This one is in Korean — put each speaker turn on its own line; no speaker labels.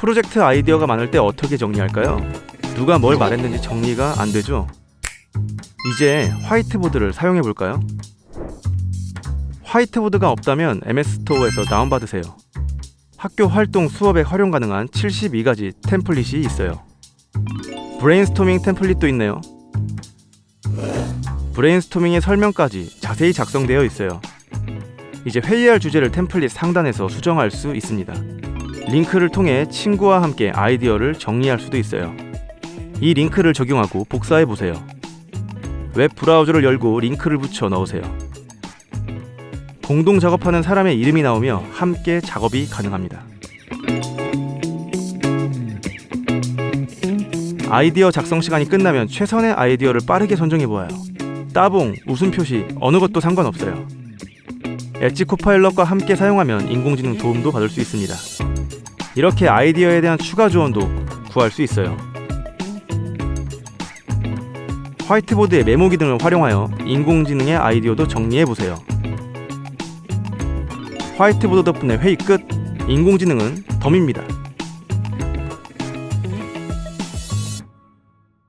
프로젝트 아이디어가 많을 때 어떻게 정리할까요? 누가 뭘 말했는지 정리가 안 되죠? 이제 화이트보드를 사용해 볼까요? 화이트보드가 없다면 MS 스토어에서 다운받으세요. 학교 활동 수업에 활용 가능한 72가지 템플릿이 있어요. 브레인스토밍 템플릿도 있네요. 브레인스토밍의 설명까지 자세히 작성되어 있어요. 이제 회의할 주제를 템플릿 상단에서 수정할 수 있습니다. 링크를 통해 친구와 함께 아이디어를 정리할 수도 있어요. 이 링크를 적용하고 복사해 보세요. 웹 브라우저를 열고 링크를 붙여 넣으세요. 공동 작업하는 사람의 이름이 나오며 함께 작업이 가능합니다. 아이디어 작성 시간이 끝나면 최선의 아이디어를 빠르게 선정해 보아요. 따봉, 웃음 표시, 어느 것도 상관없어요. 엣지 코파일럿과 함께 사용하면 인공지능 도움도 받을 수 있습니다. 이렇게 아이디어에 대한 추가 조언도 구할 수 있어요. 화이트보드의 메모 기능을 활용하여 인공지능의 아이디어도 정리해 보세요. 화이트보드 덕분에 회의 끝. 인공지능은 덤입니다.